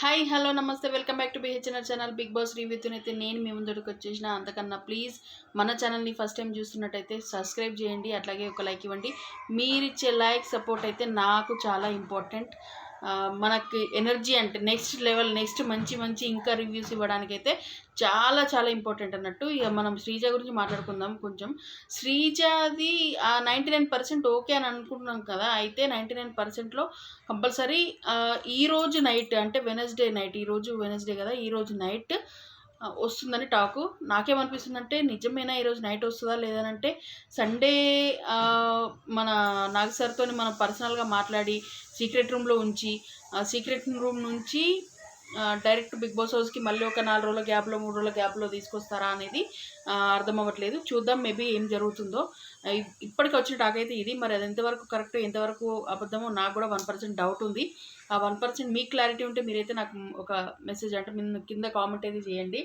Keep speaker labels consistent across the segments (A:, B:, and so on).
A: Hi hello నమస్తే. Welcome back to BHNR channel Bigg Boss రివ్యూతో అయితే నేను మీ ముందుకు వచ్చేసిన. అంతకన్నా ప్లీజ్ మన ఛానల్ని ఫస్ట్ టైం చూస్తున్నట్టయితే సబ్స్క్రైబ్ చేయండి. అట్లాగే ఒక లైక్ ఇవ్వండి. మీరిచ్చే లైక్ సపోర్ట్ అయితే నాకు చాలా ఇంపార్టెంట్ మనకి ఎనర్జీ అంటే నెక్స్ట్ లెవెల్ నెక్స్ట్ మంచి మంచి ఇంకా రివ్యూస్ ఇవ్వడానికి అయితే చాలా చాలా ఇంపార్టెంట్ అన్నట్టు ఇక మనం శ్రీజ గురించి మాట్లాడుకుందాం కొంచెం. శ్రీజాది నైంటీ నైన్ పర్సెంట్ ఓకే అని అనుకుంటున్నాం కదా అయితే నైంటీ నైన్ పర్సెంట్లో కంపల్సరీ ఈరోజు నైట్ అంటే వెనస్డే నైట్ ఈరోజు వెనస్డే కదా ఈరోజు నైట్ వస్తుందని టాకు. నాకేమనిపిస్తుందంటే నిజమేనా ఈరోజు నైట్ వస్తుందా లేదనంటే సండే మన నాగ్ సార్తో మనం పర్సనల్గా మాట్లాడి సీక్రెట్ రూమ్లో ఉంచి సీక్రెట్ రూమ్ నుంచి డైరెక్ట్ బిగ్ బాస్ హౌస్కి మళ్ళీ ఒక నాలుగు రోజుల గ్యాప్లో మూడు రోజుల గ్యాప్లో తీసుకొస్తారా అనేది అర్థం అవ్వట్లేదు చూద్దాం మేబీ ఏం జరుగుతుందో. ఇప్పటికి వచ్చిన టాక్ అయితే ఇది. మరి అది ఎంతవరకు కరెక్ట్ ఎంతవరకు అబద్ధమో నాకు కూడా వన్ పర్సెంట్ డౌట్ ఉంది. ఆ వన్ పర్సెంట్ మీకు క్లారిటీ ఉంటే మీరైతే నాకు ఒక మెసేజ్ అంటే కింద కామెంట్ అయితే చేయండి.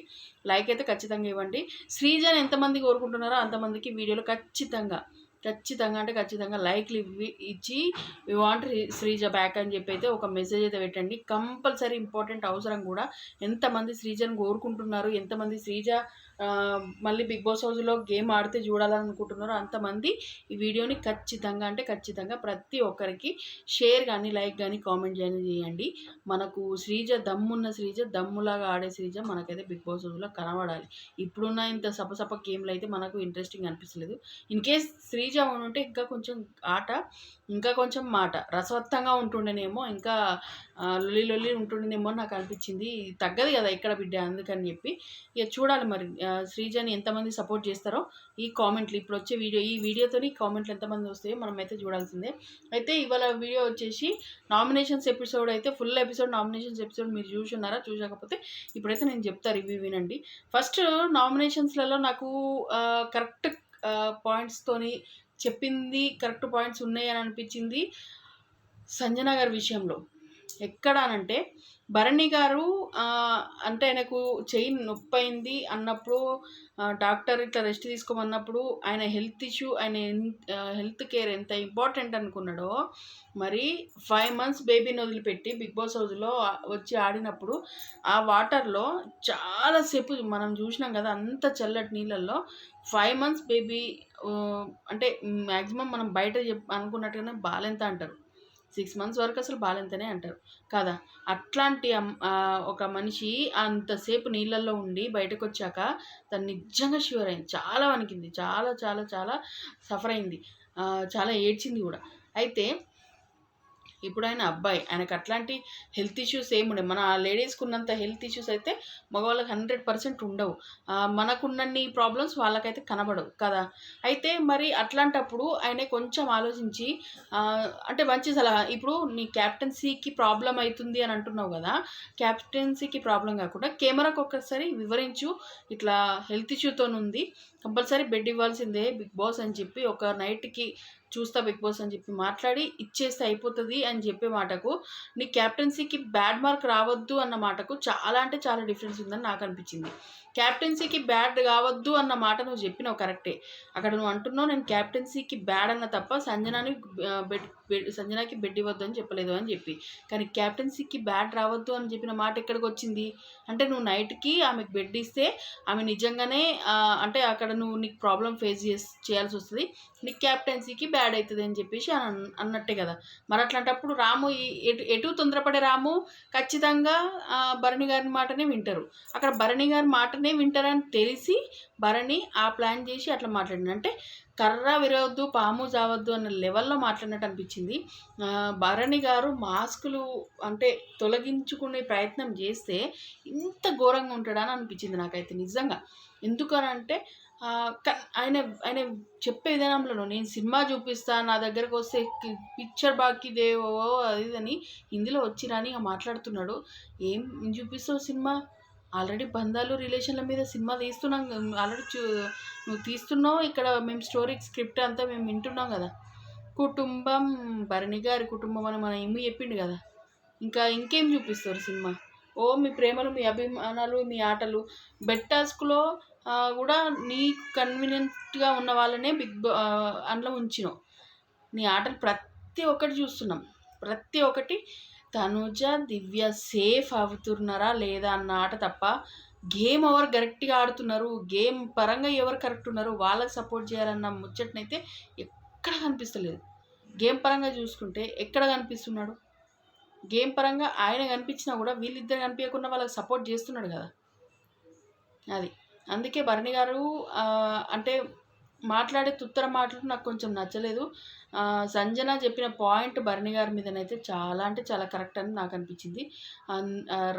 A: లైక్ అయితే ఖచ్చితంగా ఇవ్వండి. శ్రీజని ఎంతమంది కోరుకుంటున్నారో అంతమందికి వీడియోలో ఖచ్చితంగా ఖచ్చితంగా అంటే ఖచ్చితంగా లైక్లు ఇవ్వి ఇచ్చి వి వాంట్ శ్రీజ బ్యాక్ అని చెప్పి అయితే ఒక మెసేజ్ అయితే పెట్టండి. కంపల్సరీ ఇంపార్టెంట్ అవసరం కూడా ఎంతమంది శ్రీజను కోరుకుంటున్నారు ఎంతమంది శ్రీజ మళ్ళీ బిగ్ బాస్ హౌస్లో గేమ్ ఆడితే చూడాలనుకుంటున్నారో అంతమంది ఈ వీడియోని ఖచ్చితంగా అంటే ఖచ్చితంగా ప్రతి ఒక్కరికి షేర్ కానీ లైక్ కానీ కామెంట్ కానీ చేయండి. మనకు శ్రీజ దమ్మున్న శ్రీజ దమ్ములాగా ఆడే శ్రీజ మనకైతే బిగ్ బాస్ హౌస్లో కనబడాలి. ఇప్పుడున్న ఇంత సపసప గేమ్లు అయితే మనకు ఇంట్రెస్టింగ్ అనిపిస్తలేదు. ఇన్ కేస్ శ్రీజ ఉంటే ఇంకా కొంచెం ఆట ఇంకా కొంచెం మాట. రసవత్తంగా ఉంటుండేనేమో ఇంకా లొల్లి లొల్లి ఉంటుండేనేమో నాకు అనిపించింది. తగ్గదు కదా ఇక్కడ బిడ్డ అందుకని చెప్పి. ఇక చూడాలి మరి శ్రీజని ఎంతమంది సపోర్ట్ చేస్తారో ఈ కామెంట్లు. ఇప్పుడు వచ్చే వీడియో ఈ వీడియోతోని కామెంట్లు ఎంతమంది వస్తాయో మనం అయితే చూడాల్సిందే. అయితే ఇవాళ వీడియో వచ్చేసి నామినేషన్స్ ఎపిసోడ్ అయితే ఫుల్ ఎపిసోడ్ నామినేషన్స్ ఎపిసోడ్ మీరు చూసున్నారా చూసకపోతే ఇప్పుడైతే నేను చెప్తా రివ్యూ వినండి. ఫస్ట్ నామినేషన్స్లలో నాకు కరెక్ట్ పాయింట్స్తోని చెప్పింది కరెక్ట్ పాయింట్స్ ఉన్నాయని అనిపించింది సంజన గారి విషయంలో. ఎక్కడ అనంటే భరణి గారు అంటే ఆయనకు చెయ్యి నొప్పైంది అన్నప్పుడు డాక్టర్ ఇట్లా రెస్ట్ తీసుకోమన్నప్పుడు ఆయన హెల్త్ ఇష్యూ ఆయన హెల్త్ కేర్ ఎంత ఇంపార్టెంట్ అనుకున్నాడో మరి ఫైవ్ మంత్స్ బేబీని వదిలిపెట్టి బిగ్ బాస్ హౌస్లో వచ్చి ఆడినప్పుడు ఆ వాటర్లో చాలాసేపు మనం చూసినాం కదా అంత చల్లటి నీళ్ళల్లో ఫైవ్ మంత్స్ బేబీ అంటే మ్యాక్సిమం మనం బయట చెప్ అనుకున్నట్టుగానే బాలెంత అంటారు. సిక్స్ మంత్స్ వరకు అసలు బాలింతనే అంటారు. కదా? అట్లాంటి అమ్- ఒక మనిషి అంతసేపు నీళ్ళల్లో ఉండి బయటకు వచ్చాక తను నిజంగా షూర్ అయింది. చాలా వణికింది. చాలా చాలా చాలా సఫర్ అయింది. చాలా ఏడ్చింది కూడా. అయితే ఇప్పుడు ఆయన అబ్బాయి ఆయనకు అట్లాంటి హెల్త్ ఇష్యూస్ ఏమి ఉండవు. మన లేడీస్కి ఉన్నంత హెల్త్ ఇష్యూస్ అయితే మగవాళ్ళకి హండ్రెడ్ పర్సెంట్ ఉండవు. మనకున్నన్ని ప్రాబ్లమ్స్ వాళ్ళకైతే కనబడవు కదా. అయితే మరి అట్లాంటప్పుడు ఆయన కొంచెం ఆలోచించి అంటే మంచి సలహా. ఇప్పుడు నీ క్యాప్టెన్సీకి ప్రాబ్లం అవుతుంది అని అంటున్నావు కదా క్యాప్టెన్సీకి ప్రాబ్లం కాకుండా కెమెరాకు ఒక్కసారి వివరించు. ఇట్లా హెల్త్ ఇష్యూతో ఉంది కంపల్సరీ బెడ్ ఇవ్వాల్సిందే బిగ్ బాస్ అని చెప్పి ఒక నైట్కి చూస్తా బిగ్ బాస్ అని చెప్పి మాట్లాడి ఇచ్చేస్తే అయిపోతుంది అని చెప్పే మాటకు నీ క్యాప్టెన్సీకి బ్యాడ్ మార్క్ రావద్దు అన్న మాటకు చాలా అంటే చాలా డిఫరెన్స్ ఉందని నాకు అనిపించింది. క్యాప్టెన్సీకి బ్యాడ్ కావద్దు అన్న మాట నువ్వు చెప్పినావు కరెక్టే. అక్కడ నువ్వు అంటున్నావు నేను క్యాప్టెన్సీకి బ్యాడ్ అన్న తప్ప సంజనాని బెడ్ బెడ్ సంజనాకి బెడ్ ఇవ్వద్దు అని చెప్పలేదు అని చెప్పి. కానీ క్యాప్టెన్సీకి బ్యాడ్ రావద్దు అని చెప్పిన మాట ఎక్కడికి వచ్చింది అంటే నువ్వు నైట్కి ఆమెకు బెడ్ ఇస్తే ఆమె నిజంగానే అంటే అక్కడ నువ్వు నీకు ప్రాబ్లం ఫేస్ చేసి చేయాల్సి వస్తుంది నీకు క్యాప్టెన్సీకి బ్యాడ్ అవుతుంది అని చెప్పేసి అని అన్నట్టే కదా. మరి అట్లాంటప్పుడు రాము ఎటు ఎటు తొందరపడే రాము? ఖచ్చితంగా భరణి గారి మాటనే వింటారు. అక్కడ భరణి గారి మాటని వింటారని తెలిసి భరణి ఆ ప్లాన్ చేసి అట్లా మాట్లాడింది. అంటే కర్ర విరవద్దు పాము చావద్దు అన్న లెవెల్లో మాట్లాడినట్టు అనిపించింది. భరణి గారు మాస్కులు అంటే తొలగించుకునే ప్రయత్నం చేస్తే ఇంత ఘోరంగా ఉంటాడని అనిపించింది నాకైతే నిజంగా. ఎందుకనంటే క- ఆయన ఆయన చెప్పే విధానంలో నేను సినిమా చూపిస్తా నా దగ్గరకు వస్తే పిక్చర్ బాకీదేవో అది అని హిందీలో వచ్చిరాని ఇక మాట్లాడుతున్నాడు. ఏం చూపిస్తావు సినిమా? ఆల్రెడీ బంధాలు రిలేషన్ల మీద సినిమా తీస్తున్నాం. ఆల్రెడీ చూ నువ్వు తీస్తున్నావు. ఇక్కడ మేము స్టోరీ స్క్రిప్ట్ అంతా మేము వింటున్నాం కదా. కుటుంబం భరణి గారి కుటుంబం అని మన ఏమి చెప్పిండు కదా. ఇంకా ఇంకేం చూపిస్తారు సినిమా? ఓ మీ ప్రేమలు మీ అభిమానాలు మీ ఆటలు. బెట్టాస్క్లో కూడా నీ కన్వీనియంట్గా ఉన్న వాళ్ళనే బిగ్ బా అందులో ఉంచినావు. నీ ఆటలు ప్రతి ఒక్కటి చూస్తున్నాం. ప్రతి ఒక్కటి తనుజ దివ్య సేఫ్ అవుతున్నారా లేదా అన్న ఆట తప్ప గేమ్ ఎవరు కరెక్ట్గా ఆడుతున్నారు? గేమ్ పరంగా ఎవరు కరెక్ట్ ఉన్నారు? వాళ్ళకి సపోర్ట్ చేయాలన్న ముచ్చటనైతే ఎక్కడ కనిపిస్తలేదు. గేమ్ పరంగా చూసుకుంటే ఎక్కడ కనిపిస్తున్నాడు? గేమ్ పరంగా ఆయన కనిపించినా కూడా వీళ్ళిద్దరు కనిపించకుండా వాళ్ళకి సపోర్ట్ చేస్తున్నాడు కదా. అది. అందుకే భరణి గారు అంటే మాట్లాడే తుత్తర మాటలు నాకు కొంచెం నచ్చలేదు. సంజన చెప్పిన పాయింట్ భరణి గారి మీదనైతే చాలా అంటే చాలా కరెక్ట్ అని నాకు అనిపించింది.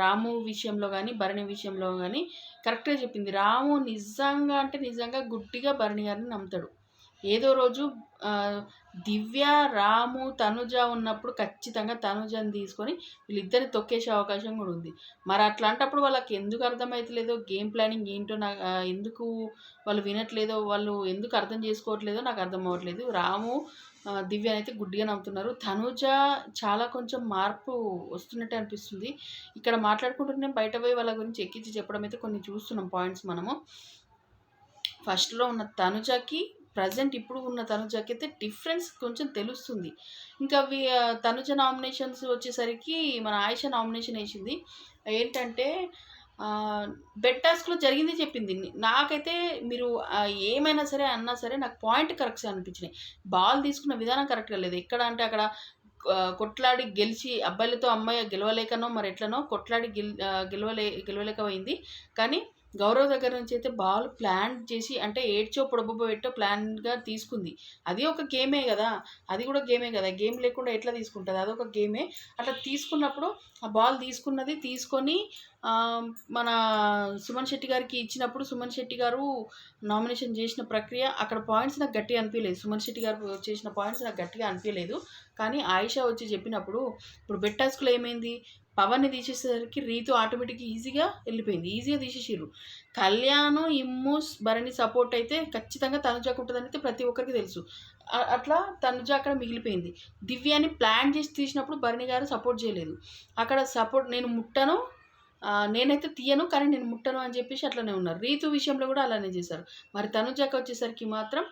A: రాము విషయంలో కానీ భరణి విషయంలో కానీ కరెక్ట్గా చెప్పింది. రాము నిజంగా అంటే నిజంగా గుడ్డిగా భరణి గారిని నమ్ముతాడు. ఏదో రోజు దివ్య రాము తనుజ ఉన్నప్పుడు ఖచ్చితంగా తనుజని తీసుకొని వీళ్ళిద్దరిని తొక్కేసే అవకాశం కూడా ఉంది. మరి అట్లాంటప్పుడు వాళ్ళకి ఎందుకు అర్థమవుతలేదో గేమ్ ప్లానింగ్ ఏంటో నాకు ఎందుకు వాళ్ళు వినట్లేదో వాళ్ళు ఎందుకు అర్థం చేసుకోవట్లేదో నాకు అర్థం అవ్వట్లేదు. రాము దివ్య అయితే గుడ్డిగా నమ్ముతున్నారు. తనుజ చాలా కొంచెం మార్పు వస్తున్నట్టే అనిపిస్తుంది. ఇక్కడ మాట్లాడుకుంటూనే బయట పోయి వాళ్ళ గురించి ఎక్కించి చెప్పడం అయితే కొన్ని చూస్తున్నాం పాయింట్స్ మనము. ఫస్ట్లో ఉన్న తనుజకి ప్రజెంట్ ఇప్పుడు ఉన్న తనుజకి అయితే డిఫరెన్స్ కొంచెం తెలుస్తుంది. ఇంకా వి తనుజ నామినేషన్స్ వచ్చేసరికి మన ఆయుష నామినేషన్ వేసింది. ఏంటంటే బెడ్ టాస్క్లో జరిగింది చెప్పింది. నాకైతే మీరు ఏమైనా సరే అన్నా సరే నాకు పాయింట్ కరెక్ట్స్ అనిపించినాయి. బాల్ తీసుకున్న విధానం కరెక్ట్గా లేదు. ఎక్కడ అంటే అక్కడ కొట్లాడి గెలిచి అబ్బాయిలతో అమ్మాయి గెలవలేకనో మరి ఎట్లనో కొట్లాడి గెల్ గెలవలే గెలవలేకపోయింది. కానీ గౌరవ్ దగ్గర నుంచి అయితే బాల్ ప్లాన్ చేసి అంటే ఏడ్చో పొడబొబ్బో పెట్టో ప్లాన్గా తీసుకుంది. అది ఒక గేమే కదా. అది కూడా గేమే కదా. గేమ్ లేకుండా ఎట్లా తీసుకుంటుంది? అదొక గేమే. అట్లా తీసుకున్నప్పుడు ఆ బాల్ తీసుకున్నది తీసుకొని మన సుమన్ శెట్టి గారికి ఇచ్చినప్పుడు సుమన్ శెట్టి గారు నామినేషన్ చేసిన ప్రక్రియ అక్కడ పాయింట్స్ నాకు గట్టిగా అనిపించలేదు సుమన్ శెట్టి గారు చేసిన పాయింట్స్ నాకు గట్టిగా అనిపించలేదు కానీ ఆయిషా వచ్చి చెప్పినప్పుడు ఇప్పుడు బెట్టాస్కులో ఏమైంది? పవన్ని తీసేసరికి రీతు ఆటోమేటిక్ ఈజీగా వెళ్ళిపోయింది. ఈజీగా తీసేసిర్రు. కళ్యాణం ఇమ్ము భరణి సపోర్ట్ అయితే ఖచ్చితంగా తనుజాకు ఉంటుందనేది ప్రతి ఒక్కరికి తెలుసు. అట్లా తనుజ అక్కడ మిగిలిపోయింది. దివ్యాని ప్లాన్ చేసి తీసినప్పుడు భరణి గారు సపోర్ట్ చేయలేదు. అక్కడ సపోర్ట్ నేను ముట్టను నేనైతే తీయను కానీ నేను ముట్టను అని చెప్పేసి అట్లనే ఉన్నారు. రీతు విషయంలో కూడా అలానే చేశారు. మరి తనుజాకి వచ్చేసరికి మాత్రం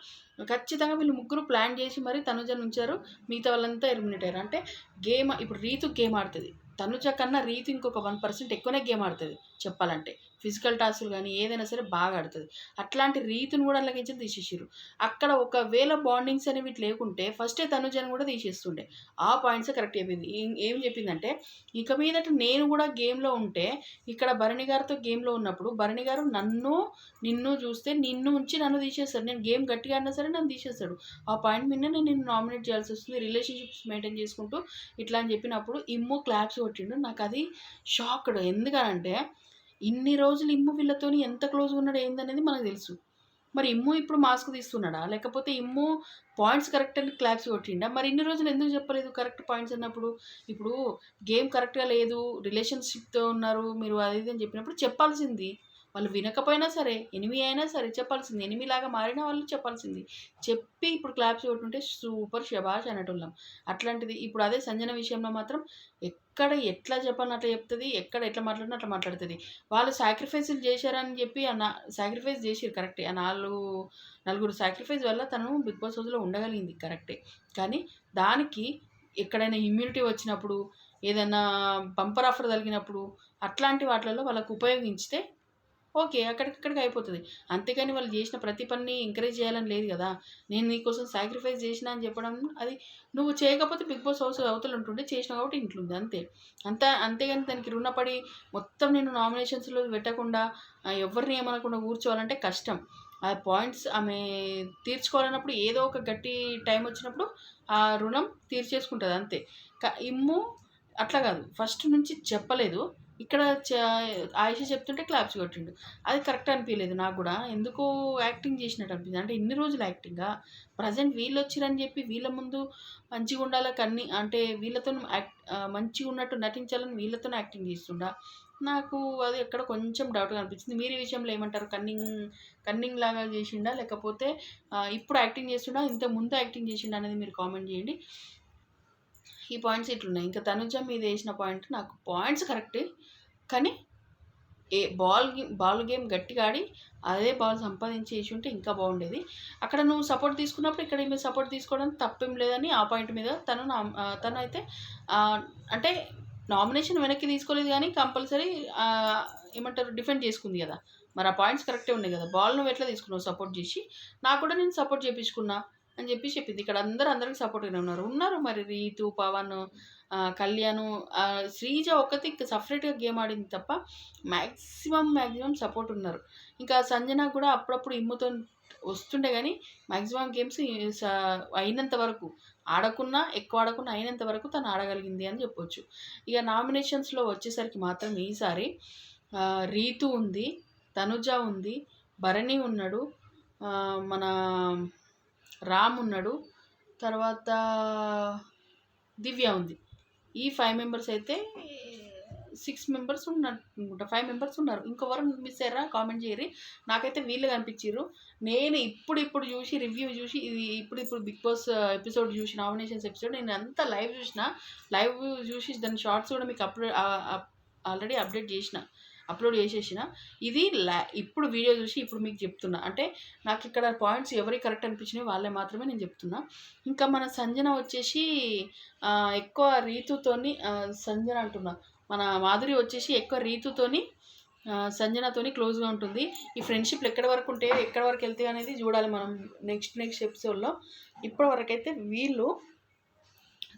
A: ఖచ్చితంగా వీళ్ళు ముగ్గురు ప్లాన్ చేసి మరి తనుజను ఉంచారు. మిగతా వాళ్ళంతా ఎలిమినేట్ అయ్యారు. అంటే గేమ్ ఇప్పుడు రీతు గేమ్ ఆడుతుంది. తనుజ కన్నా రీతి ఇంకొక వన్ పర్సెంట్ ఎక్కువనే గేమ్ ఆడుతుంది చెప్పాలంటే. ఫిజికల్ టాస్క్లు కానీ ఏదైనా సరే బాగా ఆడుతుంది. అట్లాంటి రీతిని కూడా అలాగించి తీసేసారు అక్కడ ఒకవేళ బాండింగ్స్ అనేవి లేకుంటే ఫస్టే తనుజని కూడా తీసేస్తుండే. ఆ పాయింట్స్ కరెక్ట్ చెప్పింది ఏం- ఏం చెప్పిందంటే ఇక మీదట నేను కూడా గేమ్లో ఉంటే ఇక్కడ భరణి గారితో గేమ్లో ఉన్నప్పుడు భరణి గారు నన్ను నిన్ను చూస్తే నిన్ను ఉంచి నన్ను తీసేస్తాడు. నేను గేమ్ గట్టిగా అన్నా సరే నన్ను తీసేస్తాడు. ఆ పాయింట్ మీద నేను నిన్ను నామినేట్ చేయాల్సి వస్తుంది. రిలేషన్షిప్స్ మెయింటైన్ చేసుకుంటూ ఇట్లా అని చెప్పినప్పుడు ఇమ్ము క్లాప్స్ కొట్టిండు. నాకు అది షాక్డ్ ఎందుకనంటే ఇన్ని రోజులు ఇమ్ము వీళ్ళతోని ఎంత క్లోజ్గా ఉన్నాడు ఏందనేది మనకు తెలుసు. మరి ఇమ్ము ఇప్పుడు మాస్క్ తీస్తున్నాడా? లేకపోతే ఇమ్ము పాయింట్స్ కరెక్ట్ అని క్లాప్స్ కొట్టిండా? మరి ఇన్ని రోజులు ఎందుకు చెప్పలేదు కరెక్ట్ పాయింట్స్ అన్నప్పుడు? ఇప్పుడు గేమ్ కరెక్ట్గా లేదు రిలేషన్షిప్తో ఉన్నారు మీరు అది ఇది అని చెప్పినప్పుడు చెప్పాల్సింది వాళ్ళు వినకపోయినా సరే ఎనిమి అయినా సరే చెప్పాల్సింది. ఎనిమిలాగా మారిన వాళ్ళు చెప్పాల్సింది. చెప్పి ఇప్పుడు క్లాప్స్ కొట్టుంటే సూపర్ షబాష్ అనేటోళ్ళం. అట్లాంటిది ఇప్పుడు అదే సంజన విషయంలో మాత్రం ఎక్కడ ఎట్లా చెప్పాలని అట్లా చెప్తుంది ఎక్కడ ఎట్లా మాట్లాడినా అట్లా మాట్లాడుతుంది. వాళ్ళు సాక్రిఫైస్లు చేశారని చెప్పి ఆ నా సాక్రిఫైస్ చేసారు కరెక్టే ఆ నాలుగు నలుగురు సాక్రిఫైస్ వల్ల తను బిగ్ బాస్ హౌస్లో ఉండగలిగింది కరెక్టే కానీ దానికి ఎక్కడైనా ఇమ్యూనిటీ వచ్చినప్పుడు ఏదైనా బంపర్ ఆఫర్ తగిలినప్పుడు అట్లాంటి వాటిలలో వాళ్ళకు ఉపయోగించితే ఓకే అక్కడికక్కడికి అయిపోతుంది. అంతేకాని వాళ్ళు చేసిన ప్రతి పనిని ఎంకరేజ్ చేయాలని లేదు కదా. నేను నీకోసం సాక్రిఫైస్ చేసిన అని చెప్పడం అది నువ్వు చేయకపోతే బిగ్ బాస్ హౌస్ అవతలు ఉంటుండే చేసినావు కాబట్టి ఇంట్లో ఉంది అంతే. అంత అంతేగాని దానికి రుణపడి మొత్తం నేను నామినేషన్స్లో పెట్టకుండా ఎవరిని ఏమనకుండా కూర్చోవాలంటే కష్టం. ఆ పాయింట్స్ ఆమె తీర్చుకోవాలన్నప్పుడు ఏదో ఒక గట్టి టైం వచ్చినప్పుడు ఆ రుణం తీర్చేసుకుంటుంది అంతే. క- ఇమ్ము అట్లా కాదు. ఫస్ట్ నుంచి చెప్పలేదు. ఇక్కడ చ- ఆయుష చెప్తుంటే క్లాప్స్ కొట్టిండు. అది కరెక్ట్ అనిపించలేదు నాకు కూడా. ఎందుకో యాక్టింగ్ చేసినట్టు అనిపించింది అంటే ఇన్ని రోజులు యాక్టింగా? ప్రజెంట్ వీళ్ళు వచ్చిరని చెప్పి వీళ్ళ ముందు మంచిగా ఉండాలి? కన్ని అంటే వీళ్ళతో యాక్ట్ మంచిగా ఉన్నట్టు నటించాలని వీళ్ళతో యాక్టింగ్ చేస్తుండా? నాకు అది ఎక్కడ కొంచెం డౌట్గా అనిపించింది మీరు ఈ విషయంలో ఏమంటారు? కన్నింగ్ కన్నింగ్ లాగా చేసిండా? లేకపోతే ఇప్పుడు యాక్టింగ్ చేస్తుండా? ఇంత ముందు యాక్టింగ్ చేసిండా? అనేది మీరు కామెంట్ చేయండి. ఈ పాయింట్స్ ఇట్లున్నాయి. ఇంకా తనుజ మీద వేసిన పాయింట్ నాకు పాయింట్స్ కరెక్టే. కానీ ఏ బాల్ గేమ్ బాల్ గేమ్ గట్టిగా ఆడి అదే బాల్ సంపాదించి వేసి ఉంటే ఇంకా బాగుండేది. అక్కడ నువ్వు సపోర్ట్ తీసుకున్నప్పుడు ఇక్కడ ఈమె సపోర్ట్ తీసుకోవడం తప్పేం లేదని ఆ పాయింట్ మీద తను నా తను అయితే అంటే నామినేషన్ వెనక్కి తీసుకోలేదు కానీ కంపల్సరీ ఏమంటారు డిఫెండ్ చేసుకుంది కదా. మరి ఆ పాయింట్స్ కరెక్టే ఉన్నాయి కదా. బాల్ నువ్వు ఎట్లా తీసుకున్నావు సపోర్ట్ చేసి? నాకు కూడా నేను సపోర్ట్ చేయించుకున్నా అని చెప్పి చెప్పింది. ఇక్కడ అందరూ అందరికి సపోర్ట్గానే ఉన్నారు. ఉన్నారు మరి రీతు పవన్ కళ్యాణ్ శ్రీజ ఒకటి సపరేట్గా గేమ్ ఆడింది తప్ప మ్యాక్సిమం మ్యాక్సిమం సపోర్ట్ ఉన్నారు. ఇంకా సంజన కూడా అప్పుడప్పుడు ఇమ్ముతో వస్తుండే కానీ మ్యాక్సిమం గేమ్స్ అయినంత వరకు ఆడకున్నా ఎక్కువ ఆడకున్నా అయినంత వరకు తను ఆడగలిగింది అని చెప్పొచ్చు. ఇక నామినేషన్స్లో వచ్చేసరికి మాత్రం ఈసారి రీతు ఉంది తనుజ ఉంది భరణి ఉన్నాడు మన రామ్ ఉన్నాడు. తర్వాత దివ్య ఉంది. ఈ ఫైవ్ మెంబర్స్ అయితే సిక్స్ మెంబర్స్ ఉన్నారు అనుకుంటా ఫైవ్ మెంబర్స్ ఉన్నారు. ఇంకొవరు మిస్ అయ్యారా? కామెంట్ చేయరు నాకైతే వీళ్ళు కనిపించారు నేను ఇప్పుడు ఇప్పుడు చూసి రివ్యూ చూసి ఇది ఇప్పుడు ఇప్పుడు బిగ్ బాస్ ఎపిసోడ్ చూసి నామినేషన్స్ ఎపిసోడ్ నేను అంతా లైవ్ చూసిన. లైవ్ చూసి దాని షార్ట్స్ కూడా మీకు అప్లోడ్ ఆల్రెడీ అప్డేట్ చేసిన. అప్లోడ్ చేసేసిన. ఇది లా ఇప్పుడు వీడియో చూసి ఇప్పుడు మీకు చెప్తున్నా. అంటే నాకు ఇక్కడ పాయింట్స్ ఎవరి కరెక్ట్ అనిపించినవి వాళ్ళే మాత్రమే నేను చెప్తున్నా. ఇంకా మన సంజన వచ్చేసి ఎక్కువ రీతుతోని సంజన అంటున్నా. మన మాధురి వచ్చేసి ఎక్కువ రీతుతోని సంజనతోని క్లోజ్గా ఉంటుంది. ఈ ఫ్రెండ్షిప్లు ఎక్కడి వరకు ఉంటే ఎక్కడి వరకు వెళ్తాయి అనేది చూడాలి మనం నెక్స్ట్ నెక్స్ట్ ఎపిసోడ్లో. ఇప్పటి వరకు వీళ్ళు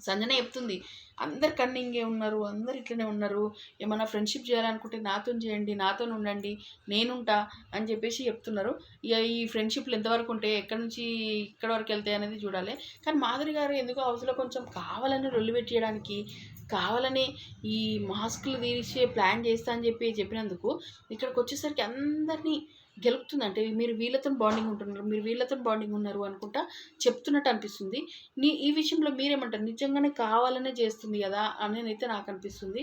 A: సంజన చెప్తుంది అందరు కన్నింగే ఉన్నారు అందరు ఇట్లనే ఉన్నారు. ఏమన్నా ఫ్రెండ్షిప్ చేయాలనుకుంటే నాతో చేయండి నాతో ఉండండి నేనుంటా అని చెప్పేసి చెప్తున్నారు. ఇక ఈ ఫ్రెండ్షిప్లు ఎంతవరకు ఉంటే ఎక్కడి నుంచి ఇక్కడ వరకు వెళ్తాయి అనేది చూడాలి. కానీ మాధురి గారు ఎందుకో హౌస్లో కొంచెం కావాలని రొల్లు పెట్టేయడానికి కావాలని ఈ మాస్కులు తీసే ప్లాన్ చేస్తా అని చెప్పి చెప్పినందుకు ఇక్కడికి వచ్చేసరికి అందరినీ గెలుపుతుంది అంటే మీరు వీళ్ళతో బాండింగ్ ఉంటున్నారు మీరు వీళ్ళతో బాండింగ్ ఉన్నారు అనుకుంటా చెప్తున్నట్టు అనిపిస్తుంది. నీ ఈ విషయంలో మీరేమంటారు? నిజంగానే కావాలనే చేస్తుంది కదా అనేనైతే నాకు అనిపిస్తుంది.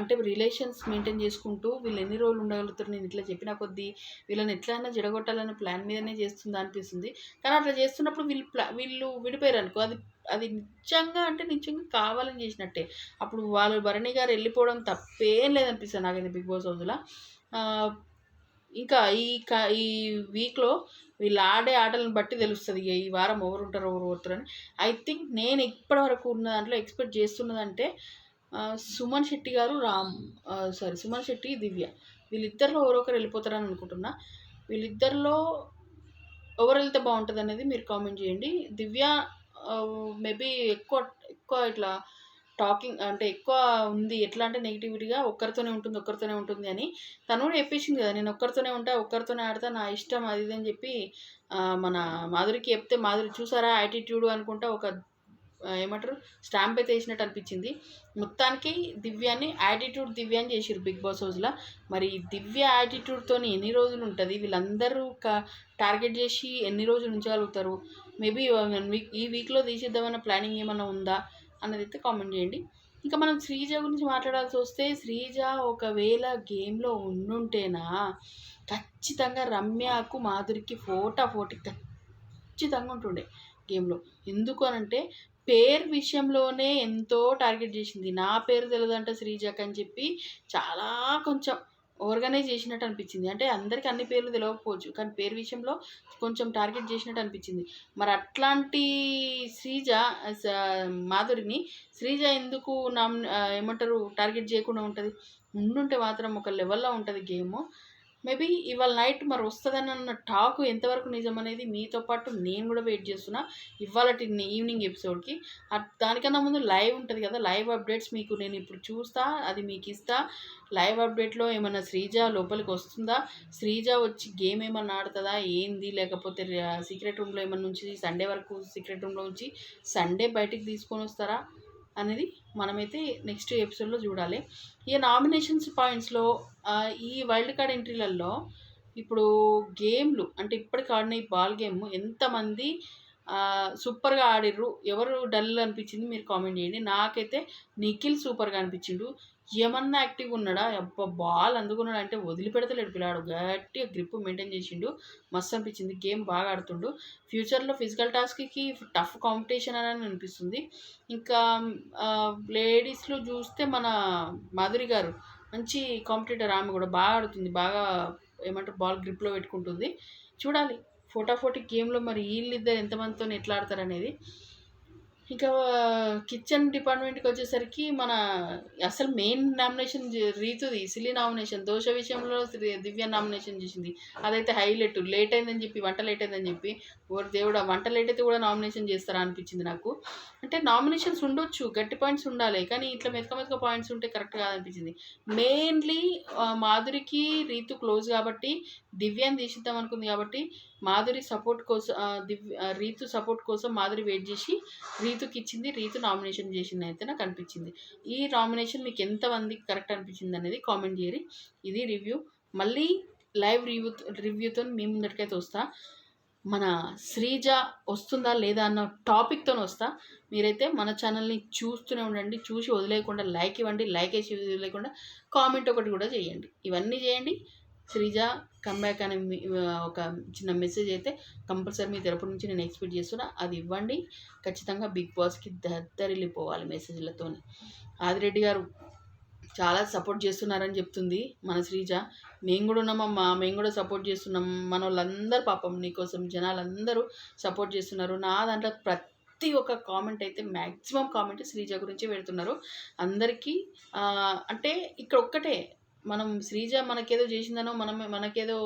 A: అంటే రిలేషన్స్ మెయింటైన్ చేసుకుంటూ వీళ్ళు ఎన్ని రోజులు ఉండగలుగుతారు నేను ఇట్లా చెప్పిన కొద్దీ వీళ్ళని ఎట్లయినా జడగొట్టాలనే ప్లాన్ మీదనే చేస్తుందా అనిపిస్తుంది. కానీ అట్లా చేస్తున్నప్పుడు వీళ్ళు ప్లా వీళ్ళు విడిపోయారు అనుకో అది అది నిజంగా అంటే నిజంగా కావాలని చేసినట్టే. అప్పుడు వాళ్ళు భరణి గారు వెళ్ళిపోవడం తప్పేం లేదనిపిస్తుంది నాకైతే బిగ్ బాస్ హౌస్లో. ఇంకా ఈ క ఈ వీక్లో వీళ్ళు ఆడే ఆటలను బట్టి తెలుస్తుంది. ఇక ఈ వారం ఎవరు ఉంటారు ఎవరు పోతారని ఐ థింక్ నేను ఇప్పటి వరకు ఉన్న దాంట్లో ఎక్స్పెక్ట్ చేస్తున్నదంటే సుమన్ శెట్టి గారు రామ్ సారీ సుమన్ శెట్టి దివ్య. వీళ్ళిద్దరిలో ఎవరో ఒకరు వెళ్ళిపోతారని అనుకుంటున్నా. వీళ్ళిద్దరిలో ఎవరు వెళ్తే బాగుంటుంది అనేది మీరు కామెంట్ చేయండి. దివ్య మేబీ ఎక్కువ ఎక్కువ ఇట్లా టాకింగ్ అంటే ఎక్కువ ఉంది. ఎట్లా అంటే నెగిటివిటీగా ఒక్కరితోనే ఉంటుంది ఒక్కరితోనే ఉంటుంది అని తను కూడా చెప్పించింది కదా. నేను ఒక్కరితోనే ఉంటా ఒక్కరితోనే ఆడతా నా ఇష్టం అది ఇది అని చెప్పి మన మాధురికి చెప్తే మాధురి చూసారా యాటిట్యూడ్ అనుకుంటా ఒక ఏమంటారు స్టాంప్ అయితే వేసినట్టు అనిపించింది. మొత్తానికి దివ్యాన్ని యాటిట్యూడ్ దివ్య అని చేసిరు బిగ్ బాస్ హౌస్లో మరి దివ్య యాటిట్యూడ్తో ఎన్ని రోజులు ఉంటుంది? వీళ్ళందరూ క టార్గెట్ చేసి ఎన్ని రోజులు ఉంచగలుగుతారు? మేబీ ఈ వీక్లో తీసేద్దామన్న ప్లానింగ్ ఏమైనా ఉందా? అన్నది అయితే కామెంట్ చేయండి. ఇంకా మనం శ్రీజ గురించి మాట్లాడాల్సి వస్తే శ్రీజ ఒకవేళ గేమ్లో ఉండుంటేనా ఖచ్చితంగా రమ్యకు మాధురికి ఫోటా ఫోటీ ఖచ్చితంగా ఉంటుండే గేమ్లో. ఎందుకు అనంటే పేరు విషయంలోనే ఎంతో టార్గెట్ చేసింది. నా పేరు తెలియదంట శ్రీజక్ అని చెప్పి చాలా కొంచెం ఆర్గనైజ్ చేసినట్టు అనిపించింది. అంటే అందరికీ అన్ని పేర్లు తెలియకపోవచ్చు కానీ పేరు విషయంలో కొంచెం టార్గెట్ చేసినట్టు అనిపించింది. మరి అట్లాంటి శ్రీజ మాధురిని శ్రీజ ఎందుకు నామ్ ఏమంటారు టార్గెట్ చేయకుండా ఉంటుంది? ఉండుంటే మాత్రం ఒక లెవెల్లో ఉంటుంది గేమ్. మేబీ ఇవాళ నైట్ మరి వస్తుందని అన్న టాక్ ఎంతవరకు నిజం అనేది మీతో పాటు నేను కూడా వెయిట్ చేస్తున్నా. ఇవాళ ఈవినింగ్ ఎపిసోడ్కి. దానికన్నా ముందు లైవ్ ఉంటుంది కదా లైవ్ అప్డేట్స్ మీకు నేను ఇప్పుడు చూస్తా అది మీకు ఇస్తా. లైవ్ అప్డేట్లో ఏమైనా శ్రీజ లోపలికి వస్తుందా? శ్రీజ వచ్చి గేమ్ ఏమన్నా ఆడుతుందా? ఏంది? లేకపోతే సీక్రెట్ రూమ్లో ఏమన్నా ఉంచి సండే వరకు సీక్రెట్ రూమ్లో ఉంచి సండే బయటికి తీసుకొని వస్తారా? అనేది మనమైతే నెక్స్ట్ ఎపిసోడ్లో చూడాలి. ఈ నామినేషన్స్ పాయింట్స్లో ఈ వైల్డ్ కార్డ్ ఎంట్రీలలో ఇప్పుడు గేమ్లు అంటే ఇప్పటికి ఆడిన ఈ బాల్ గేమ్ ఎంతమంది సూపర్గా ఆడిర్రు ఎవరు డల్ అనిపించింది మీరు కామెంట్ చేయండి. నాకైతే నిఖిల్ సూపర్గా అనిపించిండు. ఏమన్నా యాక్టివ్గా ఉన్నాడా? అబ్బా! బాల్ అందుకున్నాడు అంటే వదిలిపెడతలేడు పిల్లాడు. గట్టిగా గ్రిప్ మెయింటైన్ చేసిండు. మస్తు అనిపించింది. గేమ్ బాగా ఆడుతుండు. ఫ్యూచర్లో ఫిజికల్ టాస్క్కి టఫ్ కాంపిటీషన్ అని అనిపిస్తుంది. ఇంకా లేడీస్లో చూస్తే మన మాధురి గారు మంచి కాంపిటేటర్ ఆమె కూడా. బాగా ఆడుతుంది. బాగా ఏమంటారు? బాల్ గ్రిప్లో పెట్టుకుంటుంది. చూడాలి. ఫోటాఫోటీ గేమ్లో మరి వీళ్ళిద్దరు ఎంతమందితో ఎట్లా ఆడతారు అనేది ఇంకా కిచెన్ డిపార్ట్మెంట్కి వచ్చేసరికి మన అసలు మెయిన్ నామినేషన్ రీతుది సిలీ నామినేషన్. దోష విషయంలో దివ్య నామినేషన్ చేసింది. అదైతే హైలైట్. లేట్ అయిందని చెప్పి వంట లేట్ అయిందని చెప్పి ఓరి దేవుడు వంట లేట్ అయితే కూడా నామినేషన్ చేస్తారా అనిపించింది నాకు. అంటే నామినేషన్స్ ఉండొచ్చు గట్టి పాయింట్స్ ఉండాలి కానీ ఇట్లా మెతక మెతక పాయింట్స్ ఉంటే కరెక్ట్ కాదనిపించింది. మెయిన్లీ మాధురికి రీతు క్లోజ్ కాబట్టి దివ్యాన్ని తీసిద్దాం అనుకుంది కాబట్టి మాధురి సపోర్ట్ కోసం దివ్య రీతు సపోర్ట్ కోసం మాధురి వెయిట్ చేసి రీతుకి ఇచ్చింది రీతు నామినేషన్ చేసింది అయితే నాకు అనిపించింది. ఈ నామినేషన్ మీకు ఎంతమందికి కరెక్ట్ అనిపించింది అనేది కామెంట్ చేయరి ఇది రివ్యూ మళ్ళీ లైవ్ రివ్యూ రివ్యూతో మీ ముందరికైతే వస్తా. మన శ్రీజ వస్తుందా లేదా అన్న టాపిక్తో వస్తా. మీరైతే మన ఛానల్ని చూస్తూనే ఉండండి. చూసి వదిలేయకుండా లైక్ ఇవ్వండి. లైక్ వేసి వదిలేయకుండా కామెంట్ ఒకటి కూడా చేయండి. ఇవన్నీ చేయండి. శ్రీజ కమ్బ్యాక్ అనే మీ- ఒక చిన్న మెసేజ్ అయితే కంపల్సరీ మీ తరపు నుంచి నేను ఎక్స్పెక్ట్ చేస్తున్నా. అది ఇవ్వండి. ఖచ్చితంగా బిగ్ బాస్కి దద్దరిల్లిపోవాలి మెసేజ్లతో ఆదిరెడ్డి గారు చాలా సపోర్ట్ చేస్తున్నారని చెప్తుంది మన శ్రీజ. మేము కూడా ఉన్నామమ్మా మేము కూడా సపోర్ట్ చేస్తున్నాం. మన వాళ్ళందరూ పాపం నీకోసం జనాలందరూ సపోర్ట్ చేస్తున్నారు. నా దాంట్లో ప్రతి ఒక్క కామెంట్ అయితే మ్యాక్సిమం కామెంట్ శ్రీజ గురించి పెడుతున్నారు. అందరికీ అంటే ఇక్కడ ఒక్కటే మనం శ్రీజ మనకేదో చేసిందనో మనం మనకేదో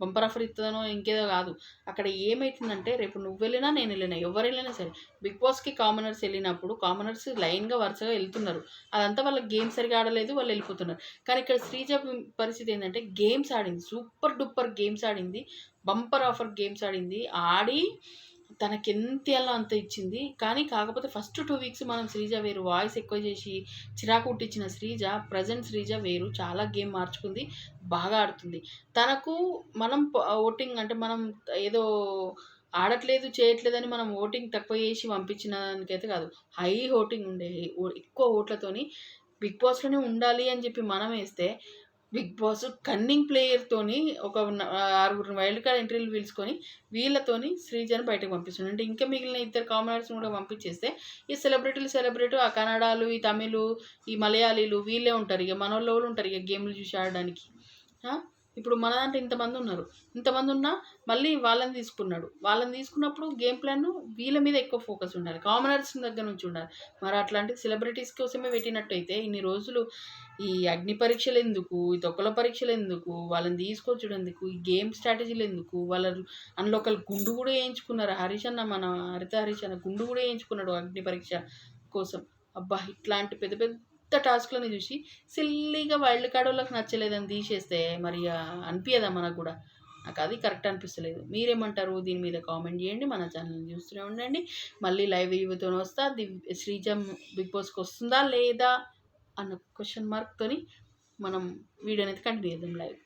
A: బంపర్ ఆఫర్ ఇస్తుందనో ఇంకేదో కాదు. అక్కడ ఏమవుతుందంటే రేపు నువ్వు వెళ్ళినా నేను వెళ్ళినా ఎవరు వెళ్ళినా సరే బిగ్ బాస్కి కామనర్స్ వెళ్ళినప్పుడు కామనర్స్ లైన్గా వరుసగా వెళ్తున్నారు. అదంతా వాళ్ళ గేమ్ సరిగా ఆడలేదు వాళ్ళు వెళ్ళిపోతున్నారు. కానీ ఇక్కడ శ్రీజ పరిస్థితి ఏంటంటే గేమ్స్ ఆడింది సూపర్ డూపర్ గేమ్స్ ఆడింది బంపర్ ఆఫర్ గేమ్స్ ఆడింది ఆడి తనకి ఎంత ఎలా అంత ఇచ్చింది. కానీ కాకపోతే ఫస్ట్ టూ వీక్స్ మనం శ్రీజ వేరు వాయిస్ ఎక్కువ చేసి చిరాకు పుట్టించిన శ్రీజ ప్రజెంట్ శ్రీజ వేరు చాలా గేమ్ మార్చుకుంది బాగా ఆడుతుంది. తనకు మనం ఓటింగ్ అంటే మనం ఏదో ఆడట్లేదు చేయట్లేదని మనం ఓటింగ్ తక్కువ చేసి పంపించిన దానికైతే కాదు హై ఓటింగ్ ఉండే ఓ- ఎక్కువ ఓట్లతోని బిగ్ బాస్లోనే ఉండాలి అని చెప్పి మనం వేస్తే బిగ్ బాస్ కన్నింగ్ ప్లేయర్తోని ఒక ఆరుగురు వైల్డ్ కార్డ్ ఎంట్రీలు పిలుచుకొని వీళ్ళతోని శ్రీజను బయటకు పంపిస్తున్నాడు అంటే ఇంకా మిగిలిన ఇద్దరు కామనర్స్ కూడా పంపించేస్తే ఈ సెలబ్రిటీలు సెలబ్రిటీ ఆ కన్నడాలు ఈ తమిళు ఈ మలయాళీలు వీళ్ళే ఉంటారు. ఇక మన వాళ్ళు ఉంటారు ఇక గేమ్లు చూసి ఆడడానికి. ఇప్పుడు మన దాంట్లో ఇంతమంది ఉన్నారు. ఇంతమంది ఉన్నా మళ్ళీ వాళ్ళని తీసుకున్నాడు. వాళ్ళని తీసుకున్నప్పుడు గేమ్ ప్లాన్ వీళ్ళ మీద ఎక్కువ ఫోకస్ ఉండాలి. కామనర్స్ దగ్గర నుంచి ఉండాలి. మరి అట్లాంటి సెలబ్రిటీస్ కోసమే పెట్టినట్టయితే ఇన్ని రోజులు ఈ అగ్ని పరీక్షలు ఎందుకు ఈ తొక్కల పరీక్షలు ఎందుకు వాళ్ళని తీసుకొచ్చడం ఎందుకు ఈ గేమ్ స్ట్రాటజీలు ఎందుకు వాళ్ళ అందులో ఒకళ్ళు గుండు కూడా వేయించుకున్నారు. హరీష్ అన్న మన హరిత హరీష్ అన్న గుండు కూడా వేయించుకున్నాడు అగ్ని పరీక్ష కోసం. అబ్బా ఇట్లాంటి పెద్ద పెద్ద టాస్క్లను చూసి సిల్లీగా వైల్డ్ కార్డ్ వాళ్ళకి నచ్చలేదని తీసేస్తే మరి అనిపించదా మనకు కూడా? నాకు అది కరెక్ట్ అనిపిస్తలేదు. మీరేమంటారు? దీని మీద కామెంట్ చేయండి. మన ఛానల్ చూస్తూనే ఉండండి. మళ్ళీ లైవ్ రివ్యూతో వస్తా. దివ్ శ్రీజ బిగ్ బాస్కి వస్తుందా లేదా? అన్న క్వశ్చన్ మార్క్తోని మనం వీడియోని అయితే కంటిన్యూ చేద్దాం లైవ్